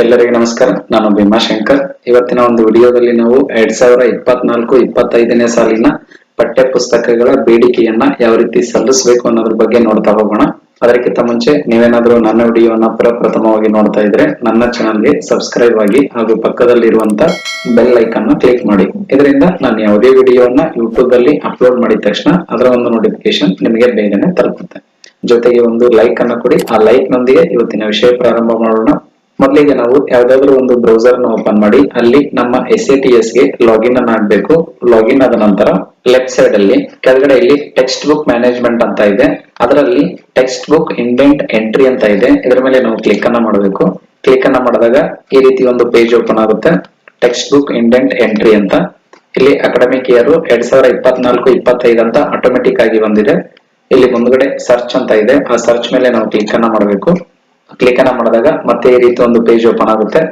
ಎಲ್ಲರಿಗೂ ನಮಸ್ಕಾರ. ನಾನು ಭೀಮಾಶಂಕರ್ ಇವತ್ತಿನ ಒಂದು ವಿಡಿಯೋದಲ್ಲಿ ನಾವು ಎರಡ್ ಸಾವಿರ ಇಪ್ಪತ್ನಾಲ್ಕು, ಇಪ್ಪತ್ತೈದನೇ ಸಾಲಿನ ಪಠ್ಯ ಪುಸ್ತಕಗಳ ಬೇಡಿಕೆಯನ್ನ ಯಾವ ರೀತಿ ಸಲ್ಲಿಸಬೇಕು ಅನ್ನೋದ್ರ ಬಗ್ಗೆ ನೋಡ್ತಾ ಹೋಗೋಣ. ಅದಕ್ಕಿಂತ ಮುಂಚೆ ನೀವೇನಾದ್ರೂ ನನ್ನ ವಿಡಿಯೋನ ಪ್ರಪ್ರಥಮವಾಗಿ ನೋಡ್ತಾ ಇದ್ರೆ ನನ್ನ ಚಾನಲ್ಗೆ ಸಬ್ಸ್ಕ್ರೈಬ್ ಆಗಿ ಹಾಗೂ ಪಕ್ಕದಲ್ಲಿರುವಂತ ಬೆಲ್ ಲೈಕ್ ಅನ್ನ ಕ್ಲಿಕ್ ಮಾಡಿ. ಇದರಿಂದ ನಾನು ಯಾವುದೇ ವಿಡಿಯೋನ ಯೂಟ್ಯೂಬ್ ಅಲ್ಲಿ ಅಪ್ಲೋಡ್ ಮಾಡಿದ ತಕ್ಷಣ ಅದರ ಒಂದು ನೋಟಿಫಿಕೇಶನ್ ನಿಮಗೆ ಬೇಗನೆ ತಲುಪುತ್ತೆ. ಜೊತೆಗೆ ಒಂದು ಲೈಕ್ ಅನ್ನು ಕೊಡಿ. ಆ ಲೈಕ್ ನೊಂದಿಗೆ ಇವತ್ತಿನ ವಿಷಯ ಪ್ರಾರಂಭ ಮಾಡೋಣ. ಮೊದಲಿಗೆ ನಾವು ಯಾವ್ದಾದ್ರು ಒಂದು ಬ್ರೌಸರ್ನ ಓಪನ್ ಮಾಡಿ, ಅಲ್ಲಿ ನಮ್ಮ ಎಸ್ ಎ ಟಿ ಎಸ್ಗೆ ಲಾಗಿನ್ ಅನ್ನ ಆಗ್ಬೇಕು ಲಾಗಿನ್ ಆದ ನಂತರ ಲೆಫ್ಟ್ ಸೈಡ್ ಅಲ್ಲಿ ಕೆಳಗಡೆ ಇಲ್ಲಿ ಟೆಕ್ಸ್ಟ್ ಬುಕ್ ಮ್ಯಾನೇಜ್ಮೆಂಟ್ ಅಂತ ಇದೆ. ಅದರಲ್ಲಿ ಟೆಕ್ಸ್ಟ್ ಬುಕ್ ಇಂಡೆಂಟ್ ಎಂಟ್ರಿ ಅಂತ ಇದೆ. ಇದರ ಮೇಲೆ ನಾವು ಕ್ಲಿಕ್ ಅನ್ನ ಮಾಡಬೇಕು. ಕ್ಲಿಕ್ ಅನ್ನ ಮಾಡಿದಾಗ ಈ ರೀತಿ ಒಂದು ಪೇಜ್ ಓಪನ್ ಆಗುತ್ತೆ. ಟೆಕ್ಸ್ಟ್ ಬುಕ್ ಇಂಡೆಂಟ್ ಎಂಟ್ರಿ ಅಂತ. ಇಲ್ಲಿ ಅಕಾಡೆಮಿಕ್ ಇಯರ್ ಎರಡ್ ಸಾವಿರ ಇಪ್ಪತ್ನಾಲ್ಕು, ಇಪ್ಪತ್ತೈದು ಅಂತ ಆಟೋಮೆಟಿಕ್ ಆಗಿ ಬಂದಿದೆ. ಇಲ್ಲಿ ಮುಂದ್ಗಡೆ ಸರ್ಚ್ ಅಂತ ಇದೆ. ಆ ಸರ್ಚ್ ಮೇಲೆ ನಾವು ಕ್ಲಿಕ್ ಅನ್ನ ಮಾಡಬೇಕು. ಕ್ಲಿಕ್ ಅನ್ನ ಮಾಡಿದಾಗ ಮತ್ತೆ ಈ ರೀತಿ ಒಂದು ಪೇಜ್ ಓಪನ್ ಆಗುತ್ತೆ.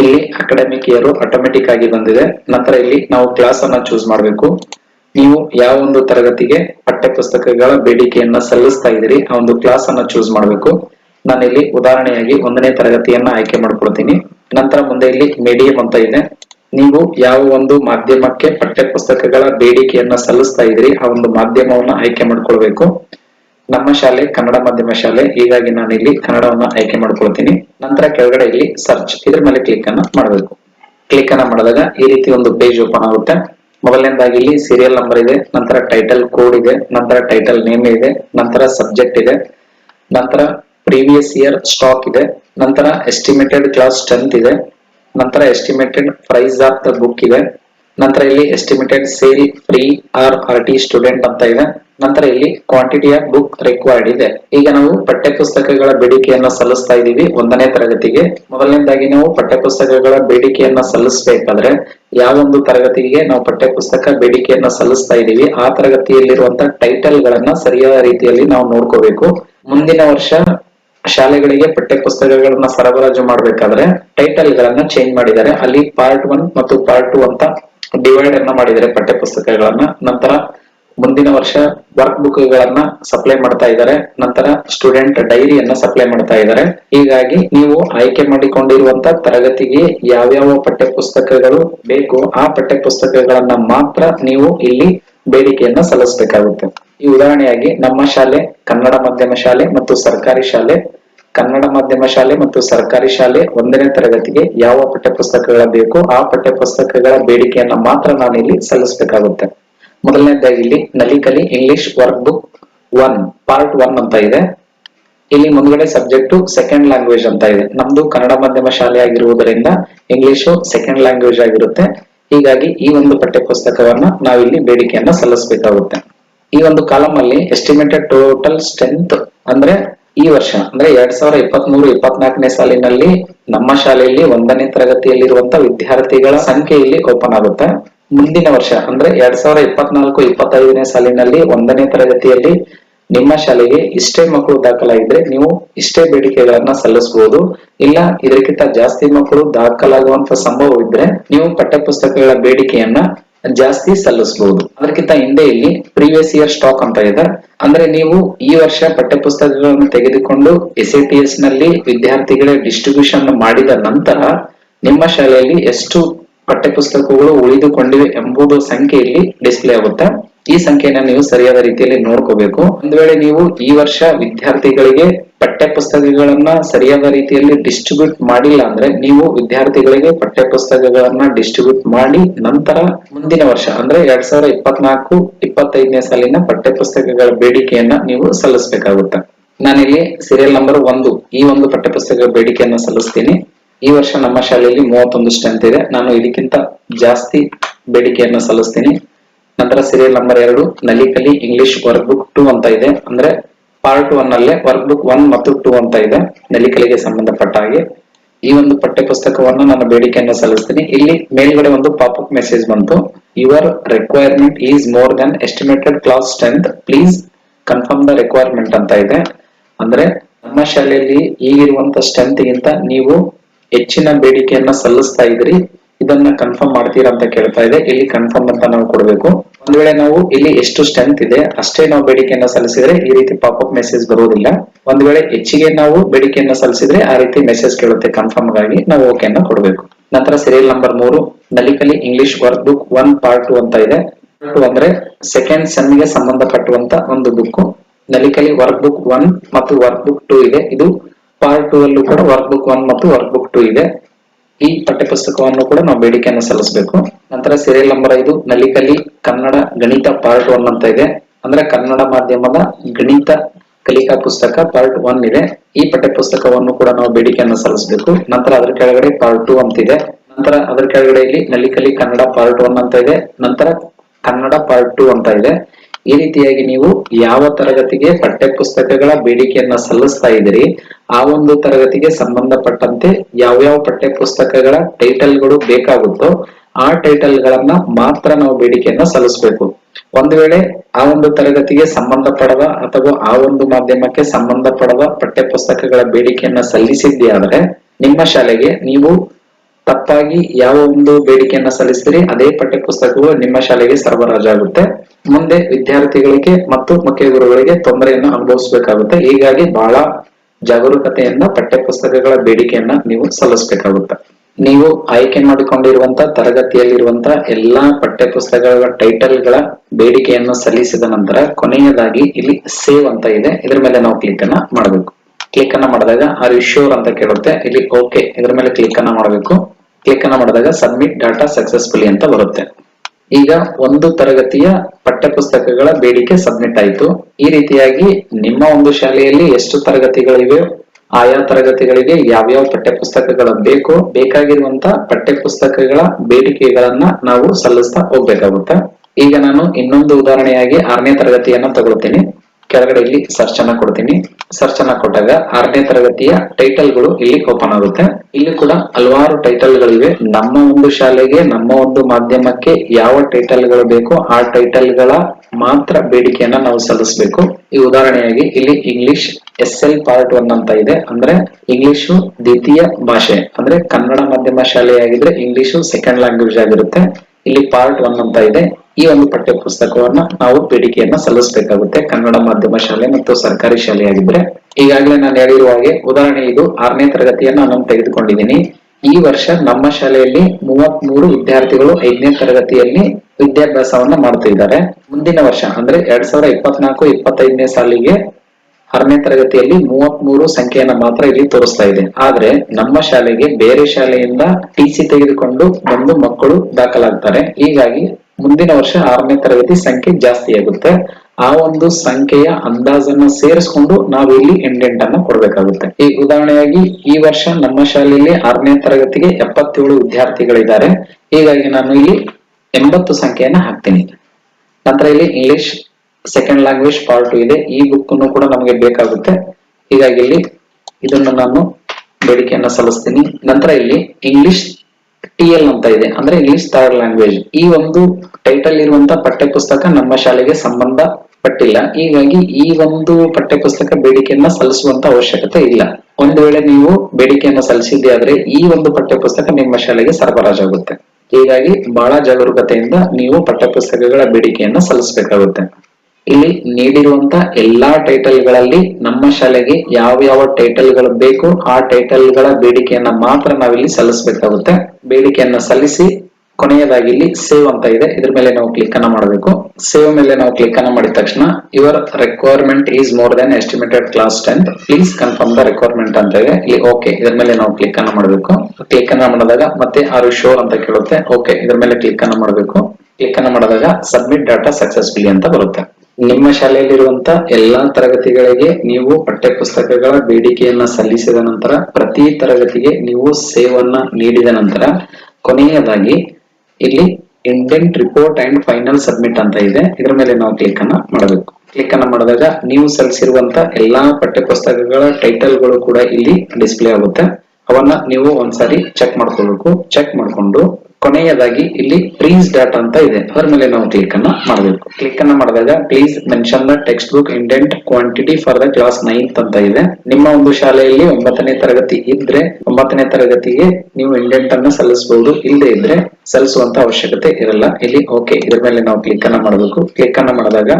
ಇಲ್ಲಿ ಅಕಾಡೆಮಿಕ್ ಇಯರ್ ಆಟೋಮೆಟಿಕ್ ಆಗಿ ಬಂದಿದೆ. ನಂತರ ಇಲ್ಲಿ ನಾವು ಕ್ಲಾಸ್ ಅನ್ನ ಚೂಸ್ ಮಾಡಬೇಕು. ನೀವು ಯಾವ ಒಂದು ತರಗತಿಗೆ ಪಠ್ಯ ಪುಸ್ತಕಗಳ ಬೇಡಿಕೆಯನ್ನ ಸಲ್ಲಿಸ್ತಾ ಇದ್ದೀರಿ, ಆ ಒಂದು ಕ್ಲಾಸ್ ಅನ್ನ ಚೂಸ್ ಮಾಡಬೇಕು. ನಾನು ಇಲ್ಲಿ ಉದಾಹರಣೆಯಾಗಿ ಒಂದನೇ ತರಗತಿಯನ್ನ ಆಯ್ಕೆ ಮಾಡ್ಕೊಳ್ತೀನಿ ನಂತರ ಮುಂದೆ ಇಲ್ಲಿ ಮೀಡಿಯಂ ಅಂತ ಇದೆ. ನೀವು ಯಾವ ಒಂದು ಮಾಧ್ಯಮಕ್ಕೆ ಪಠ್ಯ ಪುಸ್ತಕಗಳ ಬೇಡಿಕೆಯನ್ನ ಸಲ್ಲಿಸ್ತಾ ಇದ್ದೀರಿ, ಆ ಒಂದು ಮಾಧ್ಯಮವನ್ನ ಆಯ್ಕೆ ಮಾಡ್ಕೊಳ್ಬೇಕು. ನಮ್ಮ ಶಾಲೆ, ಕನ್ನಡ ಮಾಧ್ಯಮ ಶಾಲೆ. ಹೀಗಾಗಿ ನಾನು ಇಲ್ಲಿ ಕನ್ನಡವನ್ನ ಆಯ್ಕೆ ಮಾಡ್ಕೊಳ್ತೀನಿ. ನಂತರ ಕೆಳಗಡೆ ಇಲ್ಲಿ ಸರ್ಚ್ ಇದ್ರ ಮೇಲೆ ಕ್ಲಿಕ್ ಅನ್ನ ಮಾಡಬೇಕು. ಕ್ಲಿಕ್ ಅನ್ನ ಮಾಡಿದಾಗ ಈ ರೀತಿ ಒಂದು ಪೇಜ್ ಓಪನ್ ಆಗುತ್ತೆ. ಮೊದಲನೇದಾಗಿ ಇಲ್ಲಿ ಸೀರಿಯಲ್ ನಂಬರ್ ಇದೆ, ನಂತರ ಟೈಟಲ್ ಕೋಡ್ ಇದೆ, ನಂತರ ಟೈಟಲ್ ನೇಮ್ ಇದೆ, ನಂತರ ಸಬ್ಜೆಕ್ಟ್ ಇದೆ, ನಂತರ ಪ್ರೀವಿಯಸ್ ಇಯರ್ ಸ್ಟಾಕ್ ಇದೆ, ನಂತರ ಎಸ್ಟಿಮೇಟೆಡ್ ಕ್ಲಾಸ್ ಸ್ಟ್ರೆಂತ್ ಇದೆ, ನಂತರ estimated price of the book ಇದೆ ನಂತರ ಇಲ್ಲಿ estimated sale free R R T student ಅಂತ ಇದೆ. ನಂತರ ಇಲ್ಲಿ ಕ್ವಾಂಟಿಟಿ ಆಫ್ ಬುಕ್ ರಿಕ್ವೈರ್ಡ್ ಇದೆ. ಈಗ ನಾವು ಪಠ್ಯ ಪುಸ್ತಕಗಳ ಬೇಡಿಕೆಯನ್ನ ಸಲ್ಲಿಸ್ತಾ ಇದ್ದೀವಿ ಒಂದನೇ ತರಗತಿಗೆ. ಮೊದಲನೇದಾಗಿ ನಾವು ಪಠ್ಯ ಪುಸ್ತಕಗಳ ಬೇಡಿಕೆಯನ್ನ ಸಲ್ಲಿಸಬೇಕಾದ್ರೆ ಯಾವ ಒಂದು ತರಗತಿಗೆ ನಾವು ಪಠ್ಯ ಪುಸ್ತಕ ಬೇಡಿಕೆಯನ್ನ ಸಲ್ಲಿಸ್ತಾ ಇದ್ದೀವಿ, ಆ ತರಗತಿಯಲ್ಲಿರುವಂತಹ ಟೈಟಲ್ ಗಳನ್ನ ಸರಿಯಾದ ರೀತಿಯಲ್ಲಿ ನಾವು ನೋಡ್ಕೋಬೇಕು. ಮುಂದಿನ ವರ್ಷ ಶಾಲೆಗಳಿಗೆ ಪಠ್ಯ ಪುಸ್ತಕಗಳನ್ನ ಸರಬರಾಜು ಮಾಡಬೇಕಾದ್ರೆ ಟೈಟಲ್ ಗಳನ್ನ ಚೇಂಜ್ ಮಾಡಿದ್ದಾರೆ. ಅಲ್ಲಿ ಪಾರ್ಟ್ ಒನ್ ಮತ್ತು ಪಾರ್ಟ್ ಟು ಅಂತ ಡಿವೈಡ್ ಅನ್ನ ಮಾಡಿದರೆ ಪಠ್ಯ ಪುಸ್ತಕಗಳನ್ನ ನಂತರ ಮುಂದಿನ ವರ್ಷ ವರ್ಕ್ ಬುಕ್ ಗಳನ್ನ ಸಪ್ಲೈ ಮಾಡ್ತಾ ಇದ್ದಾರೆ. ನಂತರ ಸ್ಟೂಡೆಂಟ್ ಡೈರಿಯನ್ನ ಸಪ್ಲೈ ಮಾಡ್ತಾ ಇದ್ದಾರೆ. ಹೀಗಾಗಿ ನೀವು ಆಯ್ಕೆ ಮಾಡಿಕೊಂಡಿರುವಂತ ತರಗತಿಗೆ ಯಾವ್ಯಾವ ಪಠ್ಯ ಪುಸ್ತಕಗಳು ಬೇಕು ಆ ಪಠ್ಯ ಪುಸ್ತಕಗಳನ್ನ ಮಾತ್ರ ನೀವು ಇಲ್ಲಿ ಬೇಡಿಕೆಯನ್ನ ಸಲ್ಲಿಸಬೇಕಾಗುತ್ತೆ. ಈ ಉದಾಹರಣೆಯಾಗಿ ನಮ್ಮ ಶಾಲೆ ಕನ್ನಡ ಮಾಧ್ಯಮ ಶಾಲೆ ಮತ್ತು ಸರ್ಕಾರಿ ಶಾಲೆ ಕನ್ನಡ ಮಾಧ್ಯಮ ಶಾಲೆ ಮತ್ತು ಸರ್ಕಾರಿ ಶಾಲೆ ಒಂದನೇ ತರಗತಿಗೆ ಯಾವ ಪಠ್ಯ ಪುಸ್ತಕಗಳ ಬೇಕು, ಆ ಪಠ್ಯ ಪುಸ್ತಕಗಳ ಬೇಡಿಕೆಯನ್ನ ಮಾತ್ರ ನಾನು ಇಲ್ಲಿ ಸಲ್ಲಿಸಬೇಕಾಗುತ್ತೆ. ಮೊದಲನೇದಾಗಿ ಇಲ್ಲಿ Nalikali English work book one part one ಅಂತ ಇದೆ. ಇಲ್ಲಿ ಮುಂದ್ಗಡೆ ಸಬ್ಜೆಕ್ಟ್ ಸೆಕೆಂಡ್ ಲ್ಯಾಂಗ್ವೇಜ್ ಅಂತ ಇದೆ. ನಮ್ದು ಕನ್ನಡ ಮಾಧ್ಯಮ ಶಾಲೆ ಆಗಿರುವುದರಿಂದ ಇಂಗ್ಲಿಷು ಸೆಕೆಂಡ್ ಲ್ಯಾಂಗ್ವೇಜ್ ಆಗಿರುತ್ತೆ. ಹೀಗಾಗಿ ಈ ಒಂದು ಪಠ್ಯ ಪುಸ್ತಕವನ್ನ ನಾವಿಲ್ಲಿ ಬೇಡಿಕೆಯನ್ನ ಸಲ್ಲಿಸಬೇಕಾಗುತ್ತೆ. ಈ ಒಂದು ಕಾಲಮ್ ಅಲ್ಲಿ ಎಸ್ಟಿಮೇಟೆಡ್ ಟೋಟಲ್ ಸ್ಟ್ರೆಂತ್ ಅಂದ್ರೆ ಈ ವರ್ಷ, ಅಂದ್ರೆ ಎರಡ್ ಸಾವಿರ ಇಪ್ಪತ್ತ್ ಮೂರು ಇಪ್ಪತ್ನಾಲ್ಕನೇ ಸಾಲಿನಲ್ಲಿ ನಮ್ಮ ಶಾಲೆಯಲ್ಲಿ ಒಂದನೇ ತರಗತಿಯಲ್ಲಿರುವಂತಹ ವಿದ್ಯಾರ್ಥಿಗಳ ಸಂಖ್ಯೆ ಇಲ್ಲಿ ಓಪನ್ ಆಗುತ್ತೆ. ಮುಂದಿನ ವರ್ಷ, ಅಂದ್ರೆ ಎರಡ್ ಸಾವಿರ ಇಪ್ಪತ್ನಾಲ್ಕು, ಇಪ್ಪತ್ತೈದನೇ ಸಾಲಿನಲ್ಲಿ ಒಂದನೇ ತರಗತಿಯಲ್ಲಿ ನಿಮ್ಮ ಶಾಲೆಗೆ ಇಷ್ಟೇ ಮಕ್ಕಳು ದಾಖಲಾಗಿದ್ರೆ ನೀವು ಇಷ್ಟೇ ಬೇಡಿಕೆಗಳನ್ನ ಸಲ್ಲಿಸಬಹುದು ಇಲ್ಲ, ಇದಕ್ಕಿಂತ ಜಾಸ್ತಿ ಮಕ್ಕಳು ದಾಖಲಾಗುವಂತ ಸಂಭವವಿದ್ರೆ ನೀವು ಪಠ್ಯಪುಸ್ತಕಗಳ ಬೇಡಿಕೆಯನ್ನ ಜಾಸ್ತಿ ಸಲ್ಲಿಸಬಹುದು ಅದಕ್ಕಿಂತ ಹಿಂದೆ ಇಲ್ಲಿ ಪ್ರೀವಿಯಸ್ ಇಯರ್ ಸ್ಟಾಕ್ ಅಂತ ಇದೆ. ಅಂದ್ರೆ ನೀವು ಈ ವರ್ಷ ಪಠ್ಯಪುಸ್ತಕಗಳನ್ನು ತೆಗೆದುಕೊಂಡು ಎಸ್ನಲ್ಲಿ ವಿದ್ಯಾರ್ಥಿಗಳ ಡಿಸ್ಟ್ರಿಬ್ಯೂಷನ್ ಮಾಡಿದ ನಂತರ ನಿಮ್ಮ ಶಾಲೆಯಲ್ಲಿ ಎಷ್ಟು ಪಠ್ಯಪುಸ್ತಕಗಳು ಉಳಿದುಕೊಂಡಿವೆ ಎಂಬುದು ಸಂಖ್ಯೆ ಇಲ್ಲಿ ಡಿಸ್ಪ್ಲೇ ಆಗುತ್ತೆ. ಈ ಸಂಖ್ಯೆನ ನೀವು ಸರಿಯಾದ ರೀತಿಯಲ್ಲಿ ನೋಡ್ಕೋಬೇಕು. ಒಂದ್ ವೇಳೆ ನೀವು ಈ ವರ್ಷ ವಿದ್ಯಾರ್ಥಿಗಳಿಗೆ ಪಠ್ಯ ಪುಸ್ತಕಗಳನ್ನ ಸರಿಯಾದ ರೀತಿಯಲ್ಲಿ ಡಿಸ್ಟ್ರಿಬ್ಯೂಟ್ ಮಾಡಿಲ್ಲ ಅಂದ್ರೆ ನೀವು ವಿದ್ಯಾರ್ಥಿಗಳಿಗೆ ಪಠ್ಯಪುಸ್ತಕಗಳನ್ನ ಡಿಸ್ಟ್ರಿಬ್ಯೂಟ್ ಮಾಡಿ ನಂತರ ಮುಂದಿನ ವರ್ಷ, ಅಂದ್ರೆ ಎರಡ್ ಸಾವಿರದ ಇಪ್ಪತ್ನಾಲ್ಕು, ಇಪ್ಪತ್ತೈದನೇ ಸಾಲಿನ ಪಠ್ಯಪುಸ್ತಕಗಳ ಬೇಡಿಕೆಯನ್ನ ನೀವು ಸಲ್ಲಿಸಬೇಕಾಗುತ್ತೆ. ನಾನಿಲ್ಲಿ ಸೀರಿಯಲ್ ನಂಬರ್ ಒಂದು, ಈ ಒಂದು ಪಠ್ಯ ಬೇಡಿಕೆಯನ್ನು ಬೇಡಿಕೆಯನ್ನ ಸಲ್ಲಿಸ್ತೀನಿ. ಈ ವರ್ಷ ನಮ್ಮ ಶಾಲೆಯಲ್ಲಿ ಮೂವತ್ತೊಂದು ಸ್ಟ್ರೆಂತ್ ಇದೆ. ನಾನು ಇದಕ್ಕಿಂತ ಜಾಸ್ತಿ ಬೇಡಿಕೆಯನ್ನ ಸಲ್ಲಿಸ್ತೀನಿ. ನಂತರ ಸೀರಿಯಲ್ ನಂಬರ್ ಎರಡು Nalikali English work book two ಅಂತ ಇದೆ. ಅಂದ್ರೆ ಪಾರ್ಟ್ ಒನ್ ಅಲ್ಲೇ ವರ್ಕ್ ಬುಕ್ ಒನ್ ಮತ್ತು ಟೂ ಅಂತ ಇದೆ, ನೆಲಿಕಲಿಗೆ ಸಂಬಂಧಪಟ್ಟ ಹಾಗೆ. ಈ ಒಂದು ಪಠ್ಯ ಪುಸ್ತಕವನ್ನು ನಾನು ಬೇಡಿಕೆಯನ್ನು ಸಲ್ಲಿಸ್ತೀನಿ. ಇಲ್ಲಿ ಮೇಲ್ಗಡೆ ಒಂದು ಪಾಪಪ್ ಮೆಸೇಜ್ ಬಂತು. Your requirement is more than estimated class strength please confirm the requirement ಅಂತ ಇದೆ. ಅಂದ್ರೆ, ನಮ್ಮ ಶಾಲೆಯಲ್ಲಿ ಈಗಿರುವಂತ ಸ್ಟ್ರೆಂತ್ ಗಿಂತ ನೀವು ಹೆಚ್ಚಿನ ಬೇಡಿಕೆಯನ್ನ ಸಲ್ಲಿಸ್ತಾ ಇದ್ರಿ. ಇದನ್ನ ಕನ್ಫರ್ಮ್ ಮಾಡ್ತೀರಾ ಅಂತ ಕೇಳ್ತಾ ಇದೆ. ಇಲ್ಲಿ ಕನ್ಫರ್ಮ್ ಅಂತ ನಾವು ಕೊಡಬೇಕು. ಒಂದ್ ವೇಳೆ ನಾವು ಇಲ್ಲಿ ಎಷ್ಟು ಸ್ಟ್ರೆಂತ್ ಇದೆ, ಅಷ್ಟೇ ನಾವು ಬೇಡಿಕೆಯನ್ನ ಸಲ್ಲಿಸಿದ್ರೆ ಈ ರೀತಿ ಪಾಪ್ಅಪ್ ಮೆಸೇಜ್ ಬರುವುದಿಲ್ಲ ಒಂದ್ ವೇಳೆ ಹೆಚ್ಚಿಗೆ ನಾವು ಬೇಡಿಕೆಯನ್ನ ಸಲ್ಲಿಸಿದ್ರೆ ಆ ರೀತಿ ಮೆಸೇಜ್ ಕೇಳುತ್ತೆ ಕನ್ಫರ್ಮ್ ಆಗಿ ನಾವು ಓಕೆ ಅನ್ನ ಕೊಡಬೇಕು. ನಂತರ ಸೀರಿಯಲ್ ನಂಬರ್ ಮೂರು, Nalikali English work book one part two ಅಂತ ಇದೆ. ಅಂದ್ರೆ ಸೆಕೆಂಡ್ ಸೆಮ್ಗೆ ಸಂಬಂಧಪಟ್ಟುವಂತ ಒಂದು book Nalikali work book one ಮತ್ತು ವರ್ಕ್ ಬುಕ್ ಟೂ ಇದೆ. ಇದು ಪಾರ್ಟ್ ಟೂ ಅಲ್ಲೂ ಕೂಡ ವರ್ಕ್ ಬುಕ್ ಒನ್ ಮತ್ತು ವರ್ಕ್ ಬುಕ್ ಟೂ ಇದೆ. ಈ ಪಠ್ಯಪುಸ್ತಕವನ್ನು ಕೂಡ ನಾವು ಬೇಡಿಕೆಯನ್ನು ಸಲ್ಲಿಸಬೇಕು. ನಂತರ ಸೀರಿಯಲ್ ನಂಬರ್ ಐದು ನಲಿಕಲಿ ಕನ್ನಡ ಗಣಿತ ಪಾರ್ಟ್ ಒನ್ ಅಂತ ಇದೆ. ಅಂದ್ರೆ ಕನ್ನಡ ಮಾಧ್ಯಮದ ಗಣಿತ ಕಲಿಕಾ ಪುಸ್ತಕ ಪಾರ್ಟ್ ಒನ್ ಇದೆ. ಈ ಪಠ್ಯಪುಸ್ತಕವನ್ನು ಕೂಡ ನಾವು ಬೇಡಿಕೆಯನ್ನು ಸಲ್ಲಿಸಬೇಕು. ನಂತರ ಅದರ ಕೆಳಗಡೆ ಪಾರ್ಟ್ ಟು ಅಂತ ಇದೆ. ನಂತರ ಅದರ ಕೆಳಗಡೆ ಇಲ್ಲಿ ನಲಿಕಲಿ ಕನ್ನಡ ಪಾರ್ಟ್ ಒನ್ ಅಂತ ಇದೆ. ನಂತರ ಕನ್ನಡ ಪಾರ್ಟ್ ಟು ಅಂತ ಇದೆ. ಈ ರೀತಿಯಾಗಿ ನೀವು ಯಾವ ತರಗತಿಗೆ ಪಠ್ಯಪುಸ್ತಕಗಳ ಬೇಡಿಕೆಯನ್ನ ಸಲ್ಲಿಸ್ತಾ ಇದ್ದೀರಿ ಆ ಒಂದು ತರಗತಿಗೆ ಸಂಬಂಧಪಟ್ಟಂತೆ ಯಾವ್ಯಾವ ಪಠ್ಯಪುಸ್ತಕಗಳ ಟೈಟಲ್ಗಳು ಬೇಕಾಗುತ್ತೋ ಆ ಟೈಟಲ್ ಗಳನ್ನ ಮಾತ್ರ ನಾವು ಬೇಡಿಕೆಯನ್ನ ಸಲ್ಲಿಸಬೇಕು. ಒಂದು ವೇಳೆ ಆ ಒಂದು ತರಗತಿಗೆ ಸಂಬಂಧಪಡದ ಅಥವಾ ಆ ಒಂದು ಮಾಧ್ಯಮಕ್ಕೆ ಸಂಬಂಧಪಡದ ಪಠ್ಯಪುಸ್ತಕಗಳ ಬೇಡಿಕೆಯನ್ನ ಸಲ್ಲಿಸಿದ್ದೇ ನಿಮ್ಮ ಶಾಲೆಗೆ ನೀವು ತಪ್ಪಾಗಿ ಯಾವ ಒಂದು ಬೇಡಿಕೆಯನ್ನ ಸಲ್ಲಿಸಿದ್ರಿ, ಅದೇ ಪಠ್ಯಪುಸ್ತಕವು ನಿಮ್ಮ ಶಾಲೆಗೆ ಸರಬರಾಜಾಗುತ್ತೆ ಮುಂದೆ ವಿದ್ಯಾರ್ಥಿಗಳಿಗೆ ಮತ್ತು ಮುಖ್ಯ ಗುರುಗಳಿಗೆ ತೊಂದರೆಯನ್ನು ಅನುಭವಿಸಬೇಕಾಗುತ್ತೆ. ಹೀಗಾಗಿ ಬಹಳ ಜಾಗರೂಕತೆಯಿಂದ ಪಠ್ಯಪುಸ್ತಕಗಳ ಬೇಡಿಕೆಯನ್ನ ನೀವು ಸಲ್ಲಿಸಬೇಕಾಗುತ್ತೆ. ನೀವು ಆಯ್ಕೆ ಮಾಡಿಕೊಂಡಿರುವಂತ, ತರಗತಿಯಲ್ಲಿರುವಂತ ಎಲ್ಲಾ ಪಠ್ಯಪುಸ್ತಕಗಳ ಟೈಟಲ್ಗಳ ಬೇಡಿಕೆಯನ್ನು ಸಲ್ಲಿಸಿದ ನಂತರ ಕೊನೆಯದಾಗಿ ಇಲ್ಲಿ ಸೇವ್ ಅಂತ ಇದೆ. ಇದ್ರ ಮೇಲೆ ನಾವು ಕ್ಲಿಕ್ ಅನ್ನ ಮಾಡಬೇಕು. ಕ್ಲಿಕ್ ಅನ್ನ ಮಾಡಿದಾಗ ಆರ್ ಯು ಅಂತ ಕೇಳುತ್ತೆ. ಇಲ್ಲಿ ಓಕೆ ಇದ್ರ ಮೇಲೆ ಕ್ಲಿಕ್ ಅನ್ನ ಮಾಡಬೇಕು. ಕ್ಲಿಕ್ ಅನ್ನ ಮಾಡಿದಾಗ ಸಬ್ಮಿಟ್ ಡಾಟಾ ಸಕ್ಸಸ್ಫುಲಿ ಅಂತ ಬರುತ್ತೆ. ಈಗ ಒಂದು ತರಗತಿಯ ಪಠ್ಯಪುಸ್ತಕಗಳ ಬೇಡಿಕೆ ಸಬ್ಮಿಟ್ ಆಯಿತು. ಈ ರೀತಿಯಾಗಿ ನಿಮ್ಮ ಒಂದು ಶಾಲೆಯಲ್ಲಿ ಎಷ್ಟು ತರಗತಿಗಳಿವೆ, ಆಯಾ ತರಗತಿಗಳಿಗೆ ಯಾವ್ಯಾವ ಪಠ್ಯಪುಸ್ತಕಗಳು ಬೇಕೋ, ಬೇಕಾಗಿರುವಂತ ಪಠ್ಯಪುಸ್ತಕಗಳ ಬೇಡಿಕೆಗಳನ್ನ ನಾವು ಸಲ್ಲಿಸ್ತಾ ಹೋಗ್ಬೇಕಾಗುತ್ತೆ. ಈಗ ನಾನು ಇನ್ನೊಂದು ಉದಾಹರಣೆಯಾಗಿ ಆರನೇ ತರಗತಿಯನ್ನ ತಗೊಳ್ತೀನಿ. ಕೆಳಗಡೆ ಇಲ್ಲಿ ಸರ್ಚ್ ಅನ್ನ ಕೊಡ್ತೀನಿ. ಸರ್ಚ್ ಅನ್ನ ಕೊಟ್ಟಾಗ ಆರನೇ ತರಗತಿಯ ಟೈಟಲ್ಗಳು ಇಲ್ಲಿ ಓಪನ್ ಆಗುತ್ತೆ. ಇಲ್ಲಿ ಕೂಡ ಹಲವಾರು ಟೈಟಲ್ಗಳಿವೆ ನಮ್ಮ ಒಂದು ಶಾಲೆಗೆ, ನಮ್ಮ ಒಂದು ಮಾಧ್ಯಮಕ್ಕೆ ಯಾವ ಟೈಟಲ್ಗಳು ಬೇಕೋ ಆ ಟೈಟಲ್ಗಳ ಮಾತ್ರ ಬೇಡಿಕೆಯನ್ನ ನಾವು ಸಲ್ಲಿಸಬೇಕು. ಈ ಉದಾಹರಣೆಯಾಗಿ ಇಲ್ಲಿ English S L part one ಅಂತ ಇದೆ. ಅಂದ್ರೆ ಇಂಗ್ಲಿಷು ದ್ವಿತೀಯ ಭಾಷೆ. ಅಂದ್ರೆ ಕನ್ನಡ ಮಾಧ್ಯಮ ಶಾಲೆಯಾಗಿದ್ರೆ ಇಂಗ್ಲಿಷು ಸೆಕೆಂಡ್ ಲ್ಯಾಂಗ್ವೇಜ್ ಆಗಿರುತ್ತೆ. ಇಲ್ಲಿ ಪಾರ್ಟ್ ಒನ್ ಅಂತ ಇದೆ. ಈ ಒಂದು ಪಠ್ಯ ಪುಸ್ತಕವನ್ನ ನಾವು ಬೇಡಿಕೆಯನ್ನ ಸಲ್ಲಿಸಬೇಕಾಗುತ್ತೆ. ಕನ್ನಡ ಮಾಧ್ಯಮ ಶಾಲೆ ಮತ್ತು ಸರ್ಕಾರಿ ಶಾಲೆಯಾಗಿದ್ರೆ. ಈಗಾಗಲೇ ನಾನು ಹೇಳಿರುವ ಹಾಗೆ ಉದಾಹರಣೆ ಇದು. ಆರನೇ ತರಗತಿಯನ್ನ ನಾನು ತೆಗೆದುಕೊಂಡಿದ್ದೀನಿ. ಈ ವರ್ಷ ನಮ್ಮ ಶಾಲೆಯಲ್ಲಿ ಮೂವತ್ತ್ ಮೂರು ವಿದ್ಯಾರ್ಥಿಗಳು ಐದನೇ ತರಗತಿಯಲ್ಲಿ ವಿದ್ಯಾಭ್ಯಾಸವನ್ನ ಮಾಡುತ್ತಿದ್ದಾರೆ ಮುಂದಿನ ವರ್ಷ, ಅಂದ್ರೆ ಎರಡ್ ಸಾವಿರದ ಇಪ್ಪತ್ನಾಲ್ಕು ಇಪ್ಪತ್ತೈದನೇ ಸಾಲಿಗೆ ಆರನೇ ತರಗತಿಯಲ್ಲಿ ಮೂವತ್ತ್ ಮೂರು ಸಂಖ್ಯೆಯನ್ನ ಮಾತ್ರ ಇಲ್ಲಿ ತೋರಿಸ್ತಾ ಇದೆ. ಆದ್ರೆ ನಮ್ಮ ಶಾಲೆಗೆ ಬೇರೆ ಶಾಲೆಯಿಂದ ಟಿ ಸಿ ತೆಗೆದುಕೊಂಡು ಬಂದು ಮಕ್ಕಳು ದಾಖಲಾಗ್ತಾರೆ. ಹೀಗಾಗಿ ಮುಂದಿನ ವರ್ಷ ಆರನೇ ತರಗತಿ ಸಂಖ್ಯೆ ಜಾಸ್ತಿ ಆಗುತ್ತೆ. ಆ ಒಂದು ಸಂಖ್ಯೆಯ ಅಂದಾಜನ್ನ ಸೇರಿಸ್ಕೊಂಡು ನಾವು ಇಲ್ಲಿ ಎಂಡೆಂಟ್ ಅನ್ನ ಕೊಡ್ಬೇಕಾಗುತ್ತೆ. ಈ ಉದಾಹರಣೆಯಾಗಿ ಈ ವರ್ಷ ನಮ್ಮ ಶಾಲೆಯಲ್ಲಿ ಆರನೇ ತರಗತಿಗೆ ಎಪ್ಪತ್ತೇಳು ವಿದ್ಯಾರ್ಥಿಗಳಿದ್ದಾರೆ. ಹೀಗಾಗಿ ನಾನು ಇಲ್ಲಿ ಎಂಬತ್ತು ಸಂಖ್ಯೆಯನ್ನ ಹಾಕ್ತೀನಿ. ನಂತರ ಇಲ್ಲಿ ಇಂಗ್ಲಿಷ್ ಸೆಕೆಂಡ್ ಲ್ಯಾಂಗ್ವೇಜ್ ಪಾರ್ಟ್ ಇದೆ. ಈ ಬುಕ್ ಕೂಡ ನಮಗೆ ಬೇಕಾಗುತ್ತೆ. ಹೀಗಾಗಿ ಇಲ್ಲಿ ಇದನ್ನು ನಾನು ಬೇಡಿಕೆಯನ್ನ ಸಲ್ಲಿಸ್ತೀನಿ. ನಂತರ ಇಲ್ಲಿ ಇಂಗ್ಲಿಷ್ ಟಿ ಎಲ್ ಅಂತ ಇದೆ. ಅಂದ್ರೆ ಇಂಗ್ಲಿಷ್ ಥರ್ಡ್ ಲ್ಯಾಂಗ್ವೇಜ್ ಈ ಒಂದು ಟೈಟಲ್ ಇರುವಂತ ಪಠ್ಯಪುಸ್ತಕ ನಮ್ಮ ಶಾಲೆಗೆ ಸಂಬಂಧ ಪಟ್ಟಿಲ್ಲ. ಹೀಗಾಗಿ ಈ ಒಂದು ಪಠ್ಯಪುಸ್ತಕ ಬೇಡಿಕೆಯನ್ನ ಸಲ್ಲಿಸುವಂತ ಅವಶ್ಯಕತೆ ಇಲ್ಲ. ಒಂದು ವೇಳೆ ನೀವು ಬೇಡಿಕೆಯನ್ನ ಸಲ್ಲಿಸಿದ್ದೆ ಆದ್ರೆ ಈ ಒಂದು ಪಠ್ಯಪುಸ್ತಕ ನಿಮ್ಮ ಶಾಲೆಗೆ ಸರಬರಾಜಾಗುತ್ತೆ. ಹೀಗಾಗಿ ಬಹಳ ಜಾಗರೂಕತೆಯಿಂದ ನೀವು ಪಠ್ಯಪುಸ್ತಕಗಳ ಬೇಡಿಕೆಯನ್ನ ಸಲ್ಲಿಸಬೇಕಾಗುತ್ತೆ. ಇಲ್ಲಿ ನೀಡಿರುವಂತ ಎಲ್ಲಾ ಟೈಟಲ್ಗಳಲ್ಲಿ ನಮ್ಮ ಶಾಲೆಗೆ ಯಾವ ಯಾವ ಟೈಟಲ್ಗಳು ಬೇಕು, ಆ ಟೈಟಲ್ಗಳ ಬೇಡಿಕೆಯನ್ನ ಮಾತ್ರ ನಾವಿಲ್ಲಿ ಸಲ್ಲಿಸಬೇಕಾಗುತ್ತೆ. ಬೇಡಿಕೆಯನ್ನ ಸಲ್ಲಿಸಿ, ಕೊನೆಯದಾಗಿ ಇಲ್ಲಿ ಸೇವ್ ಅಂತ ಇದೆ. ಇದ್ರ ಮೇಲೆ ನಾವು ಕ್ಲಿಕ್ ಅನ್ನ ಮಾಡಬೇಕು. ಸೇವ್ ಮೇಲೆ ನಾವು ಕ್ಲಿಕ್ ಅನ್ನ ಮಾಡಿದ ತಕ್ಷಣ your requirement is more than estimated class tenth please confirm the requirement ಅಂತ ಇದೆ. ಇಲ್ಲಿ ಓಕೆ ಇದ್ರ ಮೇಲೆ ನಾವು ಕ್ಲಿಕ್ ಅನ್ನ ಮಾಡಬೇಕು. ಕ್ಲಿಕ್ ಅನ್ನ ಮಾಡಿದಾಗ ಮತ್ತೆ ಆರು ಶೋರ್ ಅಂತ ಕೇಳುತ್ತೆ. ಓಕೆ ಇದ್ರ ಮೇಲೆ ಕ್ಲಿಕ್ ಅನ್ನ ಮಾಡಬೇಕು. ಕ್ಲಿಕ್ ಅನ್ನ ಮಾಡಿದಾಗ ಸಬ್ಮಿಟ್ ಡಾಟಾ ಸಕ್ಸಸ್ಫುಲಿ ಅಂತ ಬರುತ್ತೆ. ನಿಮ್ಮ ಶಾಲೆಯಲ್ಲಿರುವಂತ ಎಲ್ಲಾ ತರಗತಿಗಳಿಗೆ ನೀವು ಪಠ್ಯಪುಸ್ತಕಗಳ ಬೇಡಿಕೆಯನ್ನ ಸಲ್ಲಿಸಿದ ನಂತರ, ಪ್ರತಿ ತರಗತಿಗೆ ನೀವು ಸೇವನ್ನ ನೀಡಿದ ನಂತರ, ಕೊನೆಯದಾಗಿ ಇಲ್ಲಿ indent report and final submit ಅಂತ ಇದೆ. ಇದರ ಮೇಲೆ ನಾವು ಕ್ಲಿಕ್ ಅನ್ನ ಮಾಡಬೇಕು. ಕ್ಲಿಕ್ ಅನ್ನ ಮಾಡಿದಾಗ ನೀವು ಸಲ್ಲಿಸಿರುವಂತ ಎಲ್ಲಾ ಪಠ್ಯಪುಸ್ತಕಗಳ ಟೈಟಲ್ಗಳು ಕೂಡ ಇಲ್ಲಿ ಡಿಸ್ಪ್ಲೇ ಆಗುತ್ತೆ. ಅವನ್ನ ನೀವು ಒಂದ್ಸಾರಿ ಚೆಕ್ ಮಾಡ್ಕೋಬೇಕು ಚೆಕ್ ಮಾಡ್ಕೊಂಡು ಕೊನೆಯದಾಗಿ ಇಲ್ಲಿ ಪ್ಲೀಸ್ ಡಾಟ್ ಅಂತ ಇದೆ. ಅದರ ಮೇಲೆ ನಾವು ಕ್ಲಿಕ್ ಅನ್ನ ಮಾಡಬೇಕು. ಕ್ಲಿಕ್ ಅನ್ನ ಮಾಡಿದಾಗ please mention the text book indent quantity for the class ninth ಅಂತ ಇದೆ. ನಿಮ್ಮ ಒಂದು ಶಾಲೆಯಲ್ಲಿ ಒಂಬತ್ತನೇ ತರಗತಿ ಇದ್ರೆ ಒಂಬತ್ತನೇ ತರಗತಿಗೆ ನೀವು ಇಂಡೆಂಟ್ ಅನ್ನ ಸಲ್ಲಿಸಬಹುದು ಇಲ್ಲದೆ ಇದ್ರೆ ಸಲ್ಲಿಸುವಂತ ಅವಶ್ಯಕತೆ ಇರಲ್ಲ. ಇಲ್ಲಿ ಓಕೆ ಇದ್ರ ಮೇಲೆ ನಾವು ಕ್ಲಿಕ್ ಅನ್ನ ಮಾಡಬೇಕು. ಕ್ಲಿಕ್ ಅನ್ನ ಮಾಡಿದಾಗ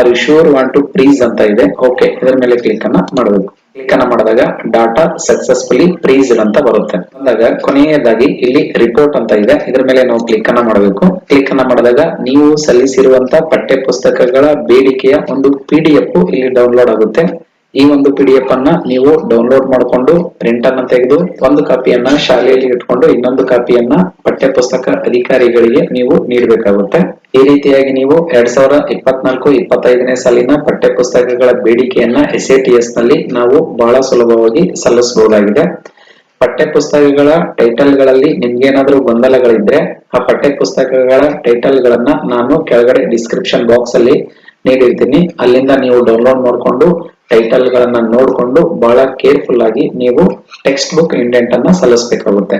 are you sure want to freeze ಅಂತ ಇದೆ. ಓಕೆ ಇದರ ಮೇಲೆ ಕ್ಲಿಕ್ ಅನ್ನ ಮಾಡಬೇಕು. ಕ್ಲಿಕ್ ಅನ್ನ ಮಾಡಿದಾಗ ಡಾಟಾ ಸಕ್ಸಸ್ಫುಲಿ ಪ್ರೀಸ್ಡ್ ಅಂತ ಬರುತ್ತೆ. ಅಂದಾಗ ಕೊನೆಯದಾಗಿ ಇಲ್ಲಿ ರಿಪೋರ್ಟ್ ಅಂತ ಇದೆ. ಇದರ ಮೇಲೆ ನಾವು ಕ್ಲಿಕ್ ಅನ್ನ ಮಾಡಬೇಕು. ಕ್ಲಿಕ್ ಅನ್ನ ಮಾಡಿದಾಗ ನೀವು ಸಲ್ಲಿಸಿರುವಂತಹ ಪಠ್ಯ ಪುಸ್ತಕಗಳ ಬೇಡಿಕೆಯ ಒಂದು ಪಿ ಇಲ್ಲಿ ಡೌನ್ಲೋಡ್ ಆಗುತ್ತೆ. ಈ ಒಂದು ಪಿ ಡಿ ಎಫ್ ಅನ್ನ ನೀವು ಡೌನ್ಲೋಡ್ ಮಾಡಿಕೊಂಡು ಪ್ರಿಂಟ್ ಅನ್ನ ತೆಗೆದು ಒಂದು ಕಾಪಿಯನ್ನ ಶಾಲೆಯಲ್ಲಿ ಇಟ್ಕೊಂಡು ಇನ್ನೊಂದು ಕಾಪಿಯನ್ನ ಪಠ್ಯ ಪುಸ್ತಕ ಅಧಿಕಾರಿಗಳಿಗೆ ನೀವು ನೀಡಬೇಕಾಗುತ್ತೆ. ಈ ರೀತಿಯಾಗಿ ನೀವು ಎರಡ್ ಸಾವಿರದ ಇಪ್ಪತ್ನಾಲ್ಕು, ಇಪ್ಪತ್ತೈದನೇ ಸಾಲಿನ ಪಠ್ಯ ಪುಸ್ತಕಗಳ ಬೇಡಿಕೆಯನ್ನ ಎಸ್ ಎ ಟಿ ಎಸ್ನಲ್ಲಿ ನಾವು ಬಹಳ ಸುಲಭವಾಗಿ ಸಲ್ಲಿಸಬಹುದಾಗಿದೆ. ಪಠ್ಯ ಪುಸ್ತಕಗಳ ಟೈಟಲ್ಗಳಲ್ಲಿ ನಿಮ್ಗೇನಾದ್ರೂ ಗೊಂದಲಗಳಿದ್ರೆ ಆ ಪಠ್ಯ ಪುಸ್ತಕಗಳ ಟೈಟಲ್ ಗಳನ್ನ ನಾನು ಕೆಳಗಡೆ ಡಿಸ್ಕ್ರಿಪ್ಷನ್ ಬಾಕ್ಸ್ ಅಲ್ಲಿ ನೀಡಿರ್ತೀನಿ. ಅಲ್ಲಿಂದ ನೀವು ಡೌನ್ಲೋಡ್ ಮಾಡಿಕೊಂಡು ಟೈಟಲ್ ಗಳನ್ನ ನೋಡ್ಕೊಂಡು ಬಹಳ ಕೇರ್ಫುಲ್ ಆಗಿ ನೀವು ಟೆಕ್ಸ್ಟ್ ಬುಕ್ ಇಂಡೆಂಟ್ ಅನ್ನ ಸಲ್ಲಿಸಬೇಕಾಗುತ್ತೆ.